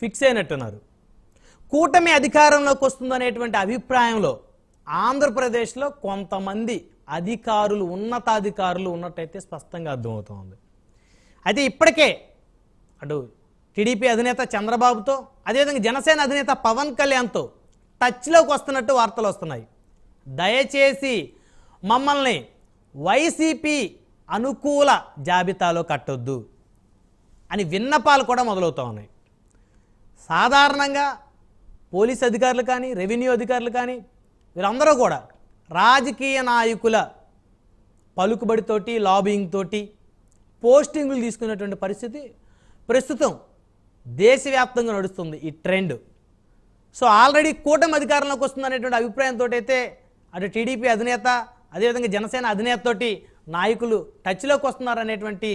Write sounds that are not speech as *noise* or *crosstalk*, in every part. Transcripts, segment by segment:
Fix అయినట్టున్నారు. కూటమి అధికారంలోకి వస్తుందనేటువంటి అభిప్రాయంలో ఆంధ్రప్రదేశ్లో కొంతమంది అధికారులు ఉన్నతాధికారులు ఉన్నట్టయితే స్పష్టంగా అర్థమవుతోంది. అయితే ఇప్పటికే అటు టీడీపీ అధినేత చంద్రబాబుతో అదేవిధంగా జనసేన అధినేత పవన్ కళ్యాణ్తో టచ్లోకి వస్తున్నట్టు వార్తలు వస్తున్నాయి. దయచేసి మమ్మల్ని వైసీపీ అనుకూల జాబితాలో కట్టొద్దు అని విన్నపాలు కూడా మొదలవుతూ ఉన్నాయి సాధారణంగా పోలీస్ అధికారులు కానీ రెవెన్యూ అధికారులు కానీ వీరందరూ కూడా రాజకీయ నాయకుల పలుకుబడితోటి లాబింగ్ తోటి పోస్టింగులు తీసుకున్నటువంటి పరిస్థితి ప్రస్తుతం దేశవ్యాప్తంగా నడుస్తుంది ఈ ట్రెండ్ సో ఆల్రెడీ కూటమి అధికారంలోకి వస్తుందనేటువంటి అభిప్రాయంతో అయితే అటు టీడీపీ అధినేత అదేవిధంగా జనసేన అధినేతతోటి నాయకులు టచ్లోకి వస్తున్నారనేటువంటి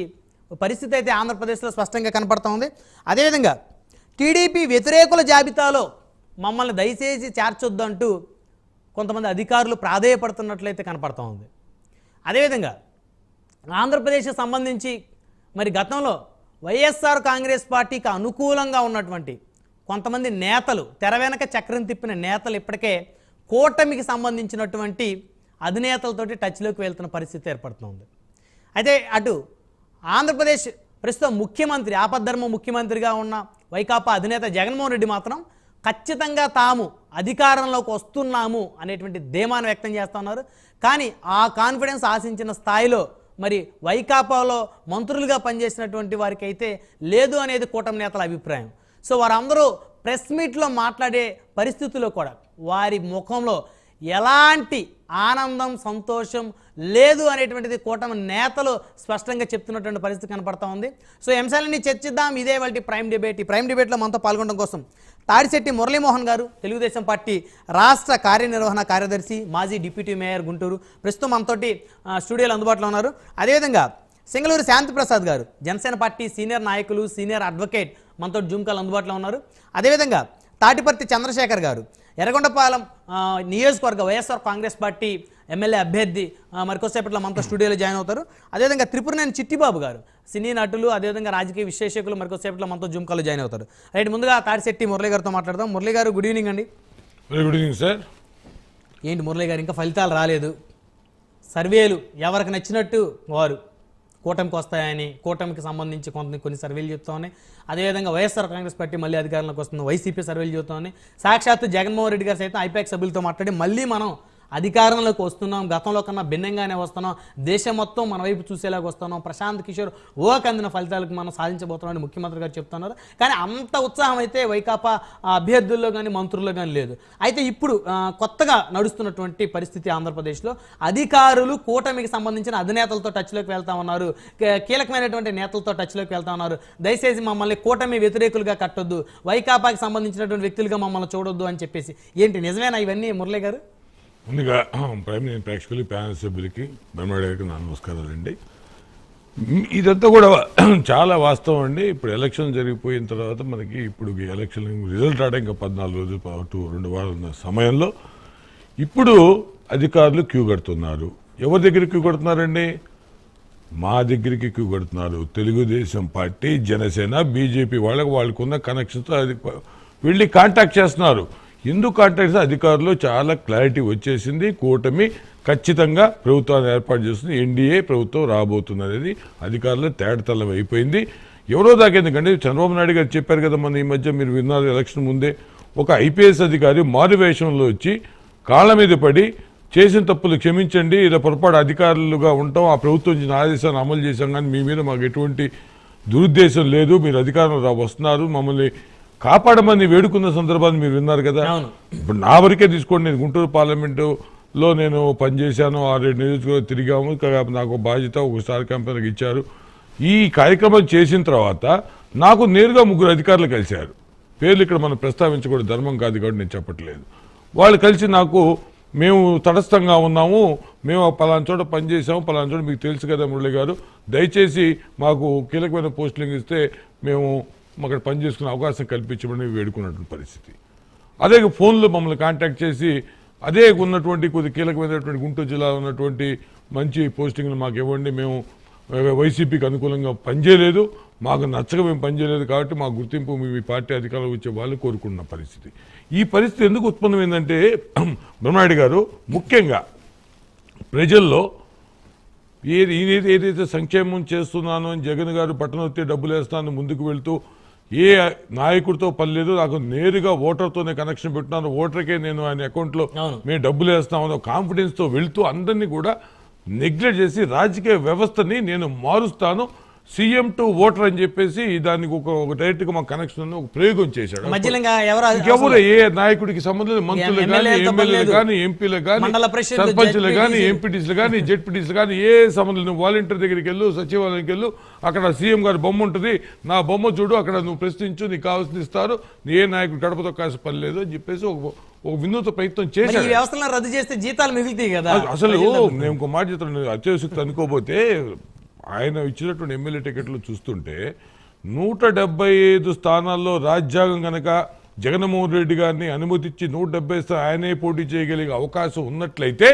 పరిస్థితి అయితే ఆంధ్రప్రదేశ్లో స్పష్టంగా కనపడుతూ ఉంది. అదేవిధంగా టీడీపీ వ్యతిరేకుల జాబితాలో మమ్మల్ని దయచేసి చేర్చొద్దు అంటూ కొంతమంది అధికారులు ప్రాధేయపడుతున్నట్లయితే కనపడుతోంది ఉంది. అదేవిధంగా ఆంధ్రప్రదేశ్కి సంబంధించి మరి గతంలో వైఎస్ఆర్ కాంగ్రెస్ పార్టీకి అనుకూలంగా ఉన్నటువంటి కొంతమంది నేతలు తెర వెనక చక్రం తిప్పిన నేతలు ఇప్పటికే కూటమికి సంబంధించినటువంటి అధినేతలతోటి టచ్లోకి వెళ్తున్న పరిస్థితి ఏర్పడుతుంది. అయితే అటు ఆంధ్రప్రదేశ్ ప్రస్తుతం ముఖ్యమంత్రి ఆపద్ధర్మ ముఖ్యమంత్రిగా ఉన్న వైకాపా అధినేత జగన్మోహన్ రెడ్డి మాత్రం ఖచ్చితంగా తాము అధికారంలోకి వస్తున్నాము అనేటువంటి ధీమాను వ్యక్తం చేస్తూ ఉన్నారు. కానీ ఆ కాన్ఫిడెన్స్ ఆశించిన స్థాయిలో మరి వైకాపాలో మంత్రులుగా పనిచేసినటువంటి వారికి అయితే లేదు అనేది కూటమి నేతల అభిప్రాయం. సో వారందరూ ప్రెస్ మీట్లో మాట్లాడే పరిస్థితుల్లో కూడా వారి ముఖంలో ఎలాంటి ఆనందం సంతోషం లేదు అనేటువంటిది కూటమి నేతలు స్పష్టంగా చెప్తున్నటువంటి పరిస్థితి కనపడతా ఉంది. సో ఈ అంశాలన్నీ చర్చిద్దాం. ఇదే వాళ్ళ ప్రైమ్ డిబేట్. ఈ ప్రైమ్ డిబేట్లో మనతో పాల్గొనడం కోసం తాడిశెట్టి మురళీమోహన్ గారు తెలుగుదేశం పార్టీ రాష్ట్ర కార్యనిర్వహణ కార్యదర్శి మాజీ డిప్యూటీ మేయర్ గుంటూరు. ప్రస్తుతం మనతోటి స్టూడియోలు అందుబాటులో ఉన్నారు. అదేవిధంగా సింగళూరు శాంతిప్రసాద్ గారు జనసేన పార్టీ సీనియర్ నాయకులు సీనియర్ అడ్వకేట్ మనతో జూమ్కాల్ అందుబాటులో ఉన్నారు. అదేవిధంగా తాటిపర్తి చంద్రశేఖర్ గారు. ఎర్రగొండపాలెం నియోజకవర్గ వైఎస్ఆర్ కాంగ్రెస్ పార్టీ ఎమ్మెల్యే అభ్యర్థి ఆ, మరికొద్దిసేపట్లో మనతో స్టూడియోలో జాయిన్ అవుతారు. అదేవిధంగా త్రిపురనేని చిట్టిబాబు గారు సినీ నటులు అదేవిధంగా రాజకీయ విశ్లేషకులు మరికొద్దిసేపట్లో మనతో జూమ్ కాల్లో జాయిన్ అవుతారు. రైట్ ముందుగా తాడిశెట్టి మురళి గారితో మాట్లాడదాం. మురళి గారు గుడ్ ఈవినింగ్ అండి. వెరీ గుడ్ ఈవినింగ్ సార్ ఏంటి మురళి గారు ఇంకా ఫలితాలు రాలేదు. సర్వేలు ఎవరికి నచ్చినట్టు వారు. కూటమికి వస్తాయని కూటమికి సంబంధించి కొంత కొన్ని సర్వేలు చెప్తా ఉన్నాయి. అదేవిధంగా వైఎస్ఆర్ కాంగ్రెస్ పార్టీ మళ్ళీ అధికారంలోకి వస్తుంది వైసీపీ సర్వేలు చెప్తా ఉన్నాయి. సాక్షాత్తు జగన్మోహన్ రెడ్డి గారు సైతం ఐపాక్ సభ్యులతో మాట్లాడి మళ్ళీ మనం అధికారంలోకి వస్తున్నాం గతంలో కన్నా భిన్నంగానే వస్తున్నాం దేశం మొత్తం మన వైపు చూసేలాగా వస్తున్నాం. ప్రశాంత్ కిషోర్ ఓ కందిన ఫలితాలకు మనం సాధించబోతున్నామని ముఖ్యమంత్రి గారు చెప్తున్నారు. కానీ అంత ఉత్సాహం అయితే వైకాపా అభ్యర్థుల్లో కానీ మంత్రుల్లో కానీ లేదు. అయితే ఇప్పుడు కొత్తగా నడుస్తున్నటువంటి పరిస్థితి ఆంధ్రప్రదేశ్లో. అధికారులు కూటమికి సంబంధించిన అధినేతలతో టచ్లోకి వెళ్తా ఉన్నారు. కే- కీలకమైనటువంటి నేతలతో టచ్లోకి వెళ్తా ఉన్నారు. దయచేసి మమ్మల్ని కూటమి వ్యతిరేకులుగా కట్టొద్దు. వైకాపాకి సంబంధించినటువంటి వ్యక్తులుగా మమ్మల్ని చూడొద్దు అని చెప్పేసి. ఏంటి నిజమేనా ఇవన్నీ మురళి గారు? ముందుగా *clears throat* ప్రైమ్ నేను ప్రేక్షకులు ప్యానల్ సభ్యులకి బెమ్మడి గారికి నా నమస్కారాలండి అండి. ఇదంతా కూడా *clears throat* చాలా వాస్తవం అండి. ఇప్పుడు ఎలక్షన్ జరిగిపోయిన తర్వాత మనకి ఇప్పుడు ఎలక్షన్ రిజల్ట్ రావడం ఇంకా పద్నాలుగు రోజులు పాటు రెండు వారాలు ఉన్న సమయంలో ఇప్పుడు అధికారులు క్యూ కడుతున్నారు. ఎవరి దగ్గర క్యూ కడుతున్నారండి? మా దగ్గరికి క్యూ కడుతున్నారు. తెలుగుదేశం పార్టీ జనసేన బీజేపీ వాళ్ళకు వాళ్ళకున్న కనెక్షన్తో అది వెళ్ళి కాంటాక్ట్ చేస్తున్నారు. ఎందుకు కాంటాక్ట్ అధికారులు చాలా క్లారిటీ వచ్చేసింది. కూటమి ఖచ్చితంగా ప్రభుత్వాన్ని ఏర్పాటు చేస్తుంది. ఎన్డీఏ ప్రభుత్వం రాబోతుంది అనేది అధికారులు తేడతల్లం అయిపోయింది. ఎవరో దాకా ఎందుకంటే చంద్రబాబు నాయుడు గారు చెప్పారు కదా మన ఈ మధ్య మీరు విన్నారు ఎలక్షన్ ముందే. ఒక ఐపీఎస్ అధికారి మారువేషంలో వచ్చి కాళ్ళ మీద పడి చేసిన తప్పులు క్షమించండి ఇలా పొరపాటు అధికారులుగా ఉంటాం ఆ ప్రభుత్వం ఇచ్చిన ఆదేశాన్ని అమలు చేశాం కానీ మీ మీద మాకు ఎటువంటి దురుద్దేశం లేదు. మీరు అధికారంలో వస్తున్నారు. మమ్మల్ని కాపాడమని వేడుకున్న సందర్భాన్ని మీరు విన్నారు కదా. ఇప్పుడు నా వరకే తీసుకోండి. నేను గుంటూరు పార్లమెంటులో నేను పనిచేశాను. ఆరు నియోజకవర్గం తిరిగాము. నాకు బాధ్యత ఒక స్టార్ కంపెనీకి ఇచ్చారు. ఈ కార్యక్రమం చేసిన తర్వాత నాకు నేరుగా ముగ్గురు అధికారులు కలిశారు. పేర్లు ఇక్కడ మనం ప్రస్తావించకూడదు. ధర్మం కాదు కాబట్టి నేను చెప్పట్లేదు. వాళ్ళు కలిసి నాకు మేము తటస్థంగా ఉన్నాము. మేము పలానా చోట పనిచేసాము పలానా చోట మీకు తెలుసు కదా మురళి గారు. దయచేసి మాకు కీలకమైన పోస్టింగ్ ఇస్తే మేము అక్కడ పని చేసుకునే అవకాశం కల్పించమని వేడుకున్నటువంటి పరిస్థితి. అదే ఫోన్లో మమ్మల్ని కాంటాక్ట్ చేసి అదే ఉన్నటువంటి కొద్ది కీలకమైనటువంటి గుంటూరు జిల్లాలో ఉన్నటువంటి మంచి పోస్టింగ్లు మాకు ఇవ్వండి. మేము వైసీపీకి అనుకూలంగా పనిచేయలేదు. మాకు నచ్చక మేము పనిచేయలేదు కాబట్టి మా గుర్తింపు మీ పార్టీ అధికారంలో వచ్చే వాళ్ళు కోరుకున్న పరిస్థితి. ఈ పరిస్థితి ఎందుకు ఉత్పన్నమైందంటే *clears throat* బ్రహ్మనాయుడు గారు ముఖ్యంగా ప్రజల్లో ఏది ఏదైతే సంక్షేమం చేస్తున్నానో అని జగన్ గారు పట్టణం వస్తే డబ్బులు వేస్తాను ముందుకు వెళ్తూ ఏ నాయకుడితో పని లేదు నాకు నేరుగా ఓటర్తోనే కనెక్షన్ పెట్టినాను ఓటర్కే నేను ఆయన అకౌంట్లో. మేము డబ్బులు వేస్తామని కాన్ఫిడెన్స్తో వెళ్తూ అందరినీ కూడా నెగ్లెక్ట్ చేసి రాజకీయ వ్యవస్థని నేను మారుస్తాను సీఎం టు ఓటర్ అని చెప్పేసి దానికి ఒక ఒక డైరెక్ట్గా మా కనెక్షన్ ఒక ప్రయోగం చేశాడు. ఎవరు ఏ నాయకుడికి సంబంధం లేదు మంత్రులు కానీ ఎమ్మెల్యేలు లేదు. కానీ ఎంపీలు కానీ సర్పంచ్లు కానీ. ఎంపీటీసీలు కానీ జెడ్పీటీసీలు కానీ ఏ సంబంధం నువ్వు వాలంటీర్ దగ్గరికి వెళ్ళు సచివాలయానికి వెళ్ళు అక్కడ సీఎం గారి బొమ్మ ఉంటుంది. నా బొమ్మ చూడు అక్కడ నువ్వు ప్రశ్నించు నీకు కావాల్సింది ఇస్తారు. నీ ఏ నాయకుడు గడపతో కాసి పని లేదు అని చెప్పేసి ఒక ఒక వినూత ప్రయత్నం ఈ చేశాడు. వ్యవస్థలను రద్దు చేస్తే జీతాలు మిగులుతాయి కదా. అస- అసలు నేను ఇంకో మాట చెప్తాను అత్యవసక్తి అనుకోపోతే ఆయన ఇచ్చినటువంటి ఎమ్మెల్యే టికెట్లు చూస్తుంటే నూట డెబ్బై ఐదు స్థానాల్లో రాజ్యాంగం కనుక జగన్మోహన్ రెడ్డి గారిని అనుమతిచ్చి నూట డెబ్బై ఆయనే పోటీ చేయగలిగే అవకాశం ఉన్నట్లయితే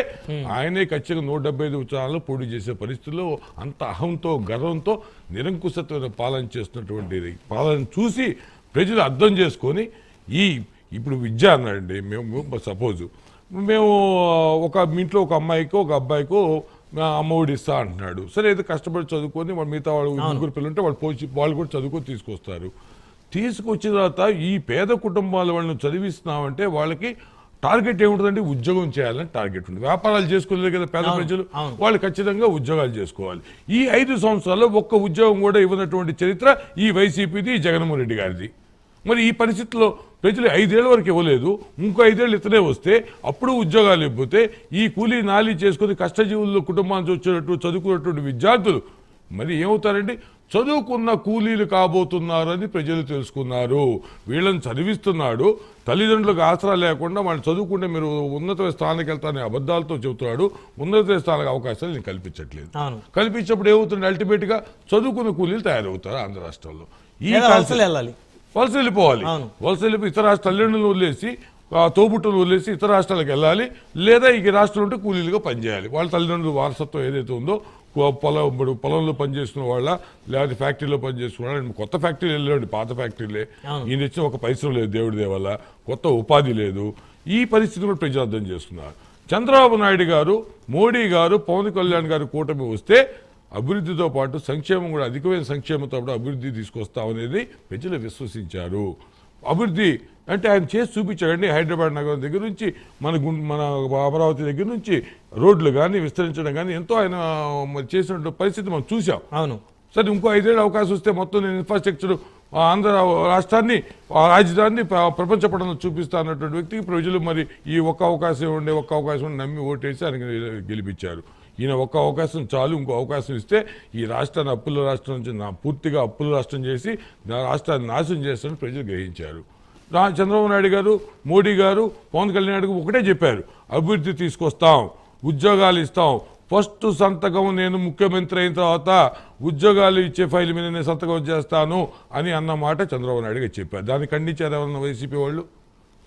ఆయనే ఖచ్చితంగా నూట డెబ్బై ఐదు స్థానాల్లో పోటీ చేసే పరిస్థితుల్లో అంత అహంతో గర్వంతో నిరంకుశత్వమైన పాలన చేస్తున్నటువంటి పాలన చూసి ప్రజలు అర్థం చేసుకొని ఈ ఇప్పుడు విద్య అన్నాడండి మేము సపోజ్. మేము ఒక మీ ఇంట్లో ఒక అమ్మాయికో ఒక అబ్బాయికో అమ్మఒడి ఇస్తా అంటున్నాడు. సరే ఏదో కష్టపడి చదువుకొని వాళ్ళు మిగతా వాళ్ళు ముగ్గురు పిల్లలు ఉంటే వాళ్ళు పోసి వాళ్ళు కూడా చదువుకొని తీసుకొస్తారు. తీసుకొచ్చిన తర్వాత ఈ పేద కుటుంబాల వాళ్ళని చదివిస్తున్నామంటే వాళ్ళకి టార్గెట్ ఏముంటుందంటే ఉద్యోగం చేయాలని టార్గెట్ ఉంటుంది వ్యాపారాలు చేసుకోలేదు కదా పేద ప్రజలు. వాళ్ళు ఖచ్చితంగా ఉద్యోగాలు చేసుకోవాలి. ఈ ఐదు సంవత్సరాల్లో ఒక్క ఉద్యోగం కూడా ఇవ్వనటువంటి చరిత్ర ఈ వైసీపీది జగన్మోహన్ రెడ్డి గారిది. మరి ఈ పరిస్థితిలో ప్రజలు ఐదేళ్ళ వరకు ఇవ్వలేదు ఇంకో ఐదేళ్ళు ఇతనే వస్తే అప్పుడు ఉద్యోగాలు ఇవ్వతే ఈ కూలీ నాలి చేసుకుని కష్టజీవుల్లో కుటుంబానికి వచ్చేటట్టు చదువుకున్నటువంటి విద్యార్థులు మరి ఏమవుతారండి? చదువుకున్న కూలీలు కాబోతున్నారని ప్రజలు తెలుసుకున్నారు. వీళ్ళని చదివిస్తున్నాడు తల్లిదండ్రులకు ఆసరా లేకుండా వాళ్ళు చదువుకుంటే మీరు ఉన్నత స్థానానికి వెళ్తారని అబద్ధాలతో చెబుతున్నాడు. ఉన్నత స్థానానికి అవకాశాలు నేను కల్పించట్లేదు. కల్పించినప్పుడు ఏమవుతుంది అల్టిమేట్గా చదువుకున్న కూలీలు తయారవుతారు ఆంధ్ర రాష్ట్రంలో. ఈ వెళ్ళాలి. వలస వెళ్ళిపోవాలి. వలస వెళ్ళిపోయి ఇతర రాష్ట్ర తల్లిదండ్రులను వదిలేసి ఆ తోబుట్టును వదిలేసి ఇతర రాష్ట్రాలకు వెళ్ళాలి. లేదా ఈ రాష్ట్రం ఉంటే కూలీలుగా పనిచేయాలి. వాళ్ళ తల్లిదండ్రుల వారసత్వం ఏదైతే ఉందో పొలం ఇప్పుడు పొలంలో పనిచేస్తున్న వాళ్ళ లేకపోతే ఫ్యాక్టరీలో పనిచేస్తున్న వాళ్ళ కొత్త ఫ్యాక్టరీలు వెళ్ళండి పాత ఫ్యాక్టరీలే. ఈయన ఇచ్చిన ఒక పరిశ్రమ లేదు దేవుడి దేవల్ల కొత్త ఉపాధి లేదు. ఈ పరిస్థితి కూడా ప్రజలు అర్థం చేస్తున్నారు చంద్రబాబు నాయుడు గారు మోడీ గారు పవన్ కళ్యాణ్ గారు కూటమి వస్తే అభివృద్ధితో పాటు సంక్షేమం కూడా అధికమైన సంక్షేమంతో పాటు అభివృద్ధి తీసుకొస్తామనేది ప్రజలు విశ్వసించారు. అభివృద్ధి అంటే ఆయన చేసి చూపించాడండి హైదరాబాద్ నగరం దగ్గర నుంచి మన గుం మన అమరావతి దగ్గర నుంచి రోడ్లు కానీ విస్తరించడం కానీ ఎంతో ఆయన చేసిన పరిస్థితి మనం చూసాం అవును. సరే ఇంకో ఐదేళ్ళు అవకాశం వస్తే మొత్తం నేను ఇన్ఫ్రాస్ట్రక్చర్ ఆంధ్ర రాష్ట్రాన్ని రాజధానిని ప్ర- ప్రపంచ పటంలో చూపిస్తా అన్నటువంటి వ్యక్తికి ప్రజలు మరి ఈ ఒక్క అవకాశం ఉండే ఒక్క అవకాశం ఉండి నమ్మి ఓటేసి ఆయన గెలిపించారు. ఈయన ఒక్క అవకాశం చాలు ఇంకో అవకాశం ఇస్తే ఈ రాష్ట్రాన్ని అప్పుల రాష్ట్రం నుంచి నా పూర్తిగా అప్పుల రాష్ట్రం చేసి నా రాష్ట్రాన్ని నాశనం చేస్తానని ప్రజలు గ్రహించారు. చంద్రబాబు నాయుడు గారు మోడీ గారు పవన్ కళ్యాణ్ గారు ఒకటే చెప్పారు. అభివృద్ధి తీసుకొస్తాం ఉద్యోగాలు ఇస్తాం. ఫస్ట్ సంతకం నేను ముఖ్యమంత్రి అయిన తర్వాత ఉద్యోగాలు ఇచ్చే ఫైల్ మీద నేను సంతకం చేస్తాను అని అన్నమాట చంద్రబాబు నాయుడు గారు చెప్పారు. దాన్ని ఖండించారు ఎవరన్నా వైసీపీ వాళ్ళు?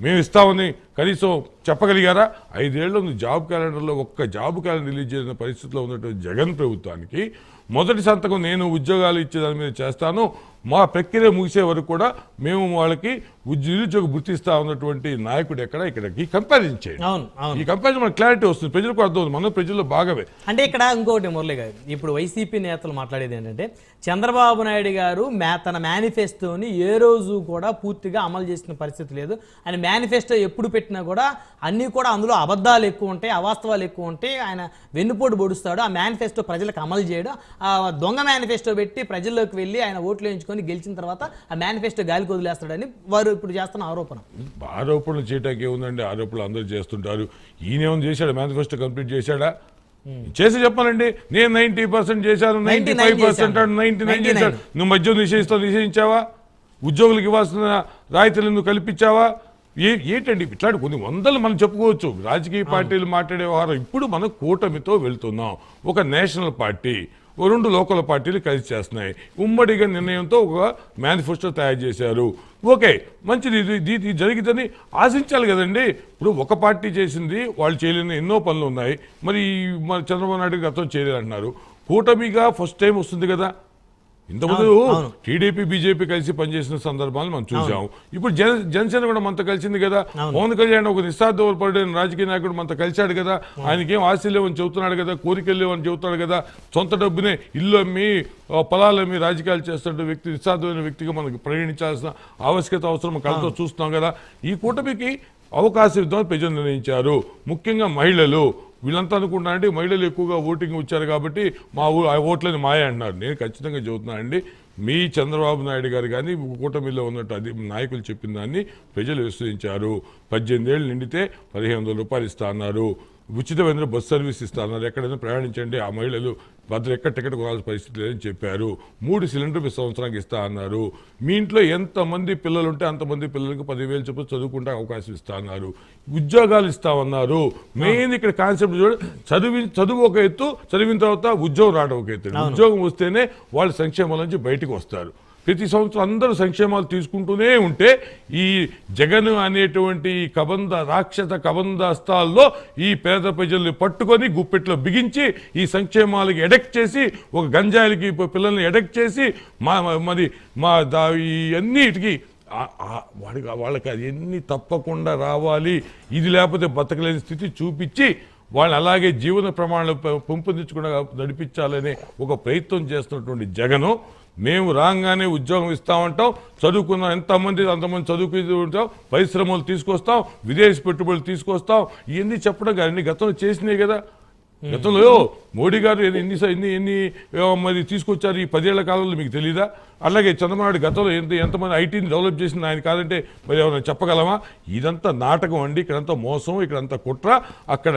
మేము ఇస్తామని కనీసం చెప్పగలిగారా? ఐదేళ్ళు ఉంది జాబ్ క్యాలెండర్లో ఒక్క జాబ్ క్యాలెండర్ రిలీజ్ చేసిన పరిస్థితిలో ఉన్నటువంటి జగన్ ప్రభుత్వానికి మొదటి సంతకం నేను ఉద్యోగాలు ఇచ్చే దాని మీద చేస్తాను. మా ప్రక్రియ ముగిసే వరకు కూడా మేము వాళ్ళకి నిరుద్యోగ గుర్తిస్తా ఉన్నటువంటి నాయకుడు ఎక్కడ? ఇక్కడ ఈ కంపారిజన్ చేయండి. అవును అవును. ఈ కంపారిజన్ మనకు క్లారిటీ వస్తుంది. ప్రజలకు అర్థం అవుతుంది మన ప్రజల్లో భాగమే. అంటే ఇక్కడ ఇంకొకటి మురళి గారు ఇప్పుడు వైసీపీ నేతలు మాట్లాడేది ఏంటంటే చంద్రబాబు నాయుడు గారు తన మేనిఫెస్టోని ఏ రోజు కూడా పూర్తిగా అమలు చేసిన పరిస్థితి లేదు. ఆయన మేనిఫెస్టో ఎప్పుడు పెట్టినా కూడా అన్నీ కూడా అందులో అబద్ధాలు ఎక్కువ ఉంటాయి అవాస్తవాలు ఎక్కువ ఉంటాయి. ఆయన వెన్నుపోటు పొడుస్తాడు ఆ మేనిఫెస్టో ప్రజలకు అమలు చేయడం. ఆ దొంగ మేనిఫెస్టో పెట్టి ప్రజల్లోకి వెళ్ళి ఆయన ఓట్లు వేయించుకొని గెలిచిన తర్వాత ఆ మేనిఫెస్టో గాలికి వదిలేస్తాడని వారు ఇప్పుడు చేస్తున్న ఆరోపణ. ఆరోపణలు చేయటానికి ఏముందండి? ఆరోపణలు అందరూ చేస్తుంటారు. ఈయన ఏమైనా చేశాడు మేనిఫెస్టో కంప్లీట్ చేశాడా? చేసి చెప్పాలండి. నేను నైన్టీ పర్సెంట్ చేశాను నైన్టీ 99 ఫైవ్ పర్సెంట్ చేశాను. Ninety nine 99. చేశాడు. నువ్వు మద్యం నిషేధిస్తావు నిషేధించావా? ఉద్యోగులకు ఇవ్వాల్సిన రాయితీలు నువ్వు కల్పించావా? ఏ ఏంటండి? ఇట్లాంటి కొన్ని వందలు మనం చెప్పుకోవచ్చు. రాజకీయ పార్టీలు మాట్లాడే వ్యవహారం. ఇప్పుడు మనం కూటమితో వెళ్తున్నాం. ఒక నేషనల్ పార్టీ రెండు లోకల్ పార్టీలు కలిసి చేస్తున్నాయి. ఉమ్మడిగా నిర్ణయంతో ఒక మేనిఫెస్టో తయారు చేశారు. ఓకే మంచిది. ఇది ఇది జరిగిద్దని ఆశించాలి కదండి. ఇప్పుడు ఒక పార్టీ చేసింది వాళ్ళు చేయలేని ఎన్నో పనులు ఉన్నాయి. మరి చంద్రబాబు నాయుడు గతం చేయలేదు అంటున్నారు కూటమిగా ఫస్ట్ టైం వస్తుంది కదా. ఇంతకుముందు. టీడీపీ బీజేపీ కలిసి పనిచేసిన సందర్భాలు మనం చూసాం ఇప్పుడు జన జనసేన కూడా మనతో కలిసింది కదా. పవన్ కళ్యాణ్ ఒక నిస్సార్థపడిన రాజకీయ నాయకుడు మనతో కలిశాడు కదా. ఆయనకేం ఆశలు లేవని చెబుతున్నాడు కదా కోరికలు లేవని చెబుతున్నాడు కదా. సొంత డబ్బునే ఇల్లు అమ్మి పొలాలు అమ్మి రాజకీయాలు చేస్తున్న వ్యక్తి నిస్సార్థమైన వ్యక్తిగా మనకు పరిగణించాల్సిన ఆవశ్యకత అవసరం కళ్ళతో చూస్తున్నాం కదా. ఈ కూటమికి అవకాశం ఇద్దామని ప్రజలు నిర్ణయించారు. ముఖ్యంగా మహిళలు. వీళ్ళంతా అనుకుంటున్నారంటే మహిళలు ఎక్కువగా ఓటింగ్ వచ్చారు కాబట్టి మా ఊ ఓట్లని మాయ అంటున్నారు. నేను ఖచ్చితంగా చెబుతున్నాను అండి మీ చంద్రబాబు నాయుడు గారు కానీ కూటమిలో ఉన్నట్టు అది నాయకులు చెప్పిన దాన్ని ప్రజలు విశ్వసించారు. పద్దెనిమిది ఏళ్ళు నిండితే పదిహేను వందల రూపాయలు ఇస్తా అన్నారు. ఉచితమైన బస్ సర్వీస్ ఇస్తా అన్నారు ఎక్కడైనా ప్రయాణించండి ఆ మహిళలు భద్ర ఎక్కడ టికెట్ కొనాల్సిన పరిస్థితి లేదని చెప్పారు. మూడు సిలిండర్ మీ సంవత్సరానికి ఇస్తా అన్నారు. మీ ఇంట్లో ఎంతమంది పిల్లలు ఉంటే అంతమంది పిల్లలకు పదివేలు చొప్పున చదువుకుంటే అవకాశం ఇస్తా అన్నారు. ఉద్యోగాలు ఇస్తామన్నారు. మెయిన్ ఇక్కడ కాన్సెప్ట్ చూడ చదివి చదువు ఒక ఎత్తు చదివిన తర్వాత ఉద్యోగం రావడం ఒక ఎత్తు. ఉద్యోగం వస్తేనే వాళ్ళు సంక్షేమాల నుంచి బయటకు వస్తారు. ప్రతి సంవత్సరం అందరూ సంక్షేమాలు తీసుకుంటూనే ఉంటే ఈ జగన్ అనేటువంటి ఈ కబంధ రాక్షస కబందాస్తాల్లో ఈ పేద ప్రజల్ని పట్టుకొని గుప్పెట్లో బిగించి ఈ సంక్షేమాలకి ఎడెక్ట్ చేసి ఒక గంజాయిలకి పిల్లల్ని ఎడెక్ట్ చేసి మా మరి మా దా ఇవన్నిటికీ వాడికి వాళ్ళకి అది ఎన్ని తప్పకుండా రావాలి ఇది లేకపోతే బతకలేని స్థితి చూపించి వాళ్ళు అలాగే జీవన ప్రమాణాలు పె- పెంపొందించకుండా నడిపించాలనే ఒక ప్రయత్నం చేస్తున్నటువంటి జగను. మేము రాగానే ఉద్యోగం ఇస్తామంటాం చదువుకున్న ఎంతమంది అంతమంది చదువుకుంటాం పరిశ్రమలు తీసుకొస్తాం విదేశీ పెట్టుబడులు తీసుకొస్తాం ఇవన్నీ చెప్పడం కానీ అన్ని గతంలో చేసినాయి కదా. గతంలో మోడీ గారు ఎన్ని ఎన్ని ఎన్ని ఎన్ని మరి తీసుకొచ్చారు ఈ పదేళ్ళ కాలంలో మీకు తెలియదా అలాగే చంద్రబాబు గతంలో ఎంత ఎంతమంది ఐటీని డెవలప్ చేసింది ఆయన కాదంటే మరి ఏమైనా చెప్పగలమా? ఇదంతా నాటకం అండి ఇక్కడంతా మోసం ఇక్కడంతా కుట్ర అక్కడ